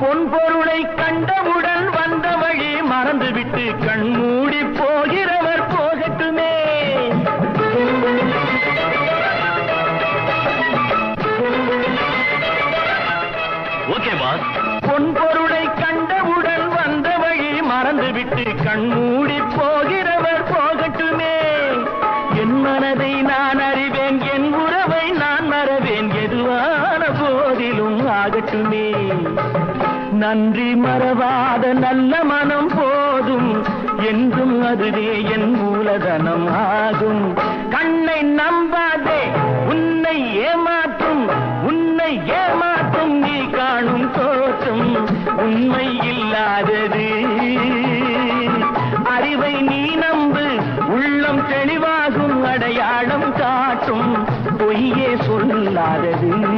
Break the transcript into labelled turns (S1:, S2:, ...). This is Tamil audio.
S1: பொன் பொருளை கண்டவுடன் வந்த வழி மறந்துவிட்டு கண்மூடி போகிறவர் போகட்டுமே. Okay boss. பொருளை கண்டவுடன் வந்த வழி மறந்துவிட்டு கண்மூடி போகிறவர் போகட்டுமே. என் மனதை நான் அறிவேன் என் உறவை நான் மறவேன் எதுவான போதிலும் ஆகட்டுமே. நன்றி மறவாத நல்ல மனம் போதும். என்றும் அதுவே என் மூலதனம் ஆகும். கண்ணை நம்பாதே உன்னை ஏமாற்றும். உன்னை ஏமாற்றும் நீ காணும் தோற்றம். உண்மை இல்லாதது. அறிவை நீ நம்பு உள்ளம் தெளிவாகும் அடையாளம் காட்டும். பொய்யே சொல்லாதது.